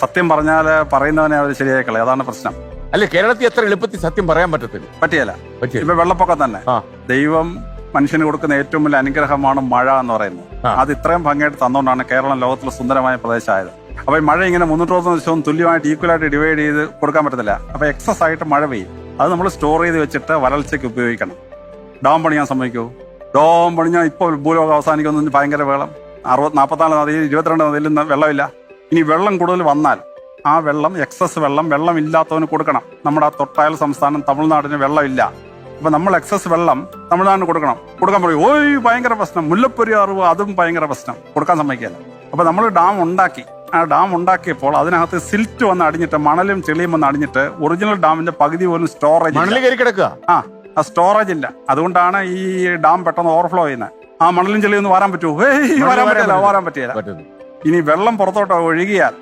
സത്യം പറഞ്ഞാൽ പറയുന്നവനെ അവർ ശരിയായി കളയും. അതാണ് പ്രശ്നം. അല്ലെ കേരളത്തിൽ എത്ര എളുപ്പത്തിൽ സത്യം പറയാൻ പറ്റത്തില്ല. പറ്റിയല്ല. പറ്റിയ ഇപ്പൊ വെള്ളപ്പൊക്കം തന്നെ. ദൈവം മനുഷ്യന് കൊടുക്കുന്ന ഏറ്റവും വലിയ അനുഗ്രഹമാണ് മഴ എന്ന് പറയുന്നത്. അത് ഇത്രയും ഭംഗിയായിട്ട് തന്നുകൊണ്ടാണ് കേരളം ലോകത്തിലെ സുന്ദരമായ പ്രദേശമായത്. അപ്പൊ ഈ മഴ ഇങ്ങനെ മുന്നൂറ്റി ദിവസവും തുല്യമായിട്ട് ഈക്വലായിട്ട് ഡിവൈഡ് ചെയ്ത് കൊടുക്കാൻ പറ്റത്തില്ല. അപ്പൊ എക്സസ് ആയിട്ട് മഴ പെയ്യും. അത് നമ്മൾ സ്റ്റോർ ചെയ്ത് വെച്ചിട്ട് വരൾച്ചയ്ക്ക് ഉപയോഗിക്കണം. ഡാം പണിയാൻ സമ്മതിക്കൂ? ഡാം പണിഞ്ഞാൽ ഇപ്പോൾ ഭൂലോകം അവസാനിക്കുന്ന ഭയങ്കര വെള്ളം അറുപത് നാൽപ്പത്തിനാല് നദിയിൽ ഇരുപത്തിരണ്ട് നദിയിൽ വെള്ളമില്ല. ഇനി വെള്ളം കൂടുതൽ വന്നാൽ ആ വെള്ളം എക്സസ് വെള്ളം വെള്ളം ഇല്ലാത്തവന് കൊടുക്കണം. നമ്മുടെ ആ തൊട്ടയൽ സംസ്ഥാനം തമിഴ്നാടിന് വെള്ളമില്ല. അപ്പൊ നമ്മൾ എക്സസ് വെള്ളം തമിഴ്നാടിന് കൊടുക്കണം. കൊടുക്കാൻ പറയും ഓയ് ഭയങ്കര പ്രശ്നം. മുല്ലപ്പെരിയാറ് അതും ഭയങ്കര പ്രശ്നം. കൊടുക്കാൻ സമ്മതിക്കില്ല. അപ്പൊ നമ്മൾ ഡാം ഉണ്ടാക്കി. ആ ഡാം ഉണ്ടാക്കിയപ്പോൾ അതിനകത്ത് സിൽറ്റ് വന്ന് അടിഞ്ഞിട്ട് മണലും ചെളിയും വന്ന് അടിഞ്ഞിട്ട് ഒറിജിനൽ ഡാമിന്റെ പകുതി പോലും സ്റ്റോറേജ് കയറി കിടക്കുക ആ ആ സ്റ്റോറേജ് ഇല്ല. അതുകൊണ്ടാണ് ഈ ഡാം പെട്ടെന്ന് ഓവർഫ്ലോ ചെയ്യുന്നത്. ആ മണലും ചെളിയൊന്നും വരാൻ പറ്റുമോ? വരാൻ പറ്റില്ല വരാൻ പറ്റില്ല. ഇനി വെള്ളം പുറത്തോട്ട് ഒഴുകിയാൽ